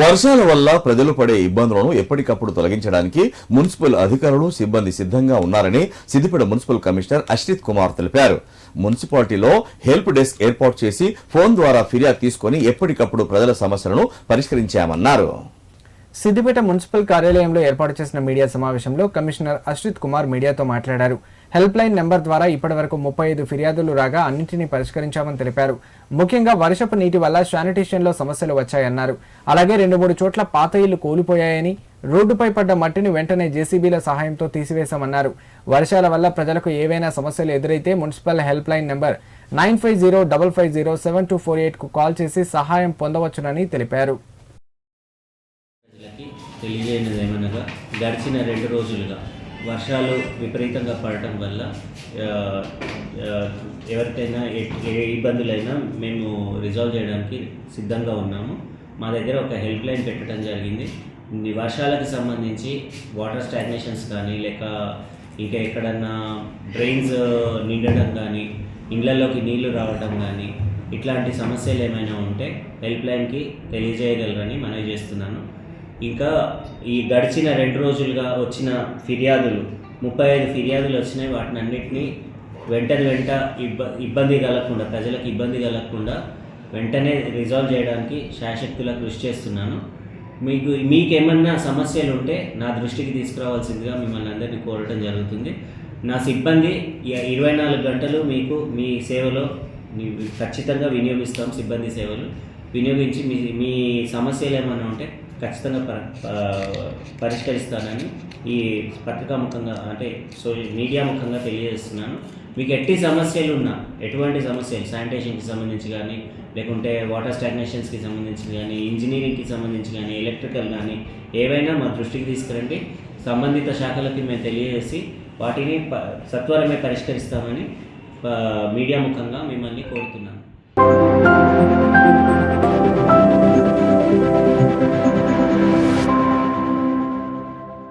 వర్షాల వల్ల ప్రజలు పడే ఇబ్బందులను ఎప్పటికప్పుడు తొలగించడానికి మున్సిపల్ అధికారులు సిబ్బంది సిద్ధంగా ఉన్నారని సిద్దిపేట మున్సిపల్ కమిషనర్ అశ్రిత్ కుమార్ తెలిపారు. మున్సిపాలిటీలో హెల్ప్ డెస్క్ ఏర్పాటు చేసి ఫోన్ ద్వారా ఫిర్యాదు తీసుకుని ఎప్పటికప్పుడు ప్రజల సమస్యలను పరిష్కరించామన్నారు. సిద్దిపేట మున్సిపల్ కార్యాలయంలో ఏర్పాటు చేసిన మీడియా సమావేశంలో కమిషనర్ అశ్రిత్ కుమార్ మీడియాతో మాట్లాడారు. హెల్ప్ లైన్ నెంబర్ ద్వారా ఇప్పటివరకు ముప్పై ఐదు ఫిర్యాదులు రాగా అన్నింటినీ పరిష్కరించామని తెలిపారు. ముఖ్యంగా వర్షపు నీటి వల్ల శానిటేషన్లో సమస్యలు వచ్చాయన్నారు. అలాగే రెండు మూడు చోట్ల పాత ఇళ్ళు కూలిపోయాయని రోడ్డుపై పడ్డ మట్టిని వెంటనే జేసీబీల సహాయంతో తీసివేశామన్నారు. వర్షాల వల్ల ప్రజలకు ఏవైనా సమస్యలు ఎదురైతే municipal help line number nine five zero double five zero seven two four ఎయిట్కు call చేసి సహాయం పొందవచ్చునని తెలిపారు. ప్రజలకి తెలియజేయనిది ఏమనగా గడిచిన రెండు రోజులుగా వర్షాలు విపరీతంగా పడటం వల్ల ఎవరికైనా ఏ- ఏ ఇబ్బందులైనా మేము రిజాల్వ్ చేయడానికి సిద్ధంగా ఉన్నాము. మా దగ్గర ఒక హెల్ప్ లైన్ పెట్టడం జరిగింది. వర్షాలకు సంబంధించి వాటర్ స్టాగ్నేషన్స్ కానీ లేక ఇంకా ఎక్కడన్నా డ్రైన్స్ నిండడం కానీ ఇళ్ళలోకి నీళ్ళు రావడం కానీ ఇట్లాంటి సమస్యలు ఏమైనా ఉంటే హెల్ప్ లైన్కి తెలియజేయగలరని మనవి చేస్తున్నాను. ఇంకా ఈ గడిచిన రెండు రోజులుగా వచ్చిన ఫిర్యాదులు ముప్పై ఐదు ఫిర్యాదులు వచ్చినాయి. వాటిని అన్నిటినీ వెంటనే వెంట ఇబ్బ ఇబ్బంది కలగకుండా ప్రజలకు ఇబ్బంది కలగకుండా వెంటనే రిజాల్వ్ చేయడానికి శాశక్తులా కృషి చేస్తున్నాను. మీకు మీకేమన్నా సమస్యలు ఉంటే నా దృష్టికి తీసుకురావాల్సిందిగా మిమ్మల్ని అందరినీ కోరటం జరుగుతుంది. నా సిబ్బంది ఇరవై నాలుగు గంటలు మీకు మీ సేవలో ఖచ్చితంగా వినియోగిస్తాం సిబ్బంది సేవలు. వినియోగించి మీ మీ సమస్యలు ఏమైనా ఉంటే ఖచ్చితంగా ప పరిష్కరిస్తానని ఈ పత్రికా ముఖంగా అంటే సో మీడియా ముఖంగా తెలియజేస్తున్నాను. మీకు ఎట్టి సమస్యలు ఉన్నా ఎటువంటి సమస్యలు శానిటేషన్కి సంబంధించి కానీ లేకుంటే వాటర్ స్టాగ్నేషన్స్కి సంబంధించి కానీ ఇంజనీరింగ్కి సంబంధించి కానీ ఎలక్ట్రికల్ కానీ ఏవైనా మా దృష్టికి తీసుకురండి. సంబంధిత శాఖలకి మేము తెలియజేసి వాటిని ప సత్వరమే పరిష్కరిస్తామని మీడియా ముఖంగా మిమ్మల్ని కోరుతున్నాను.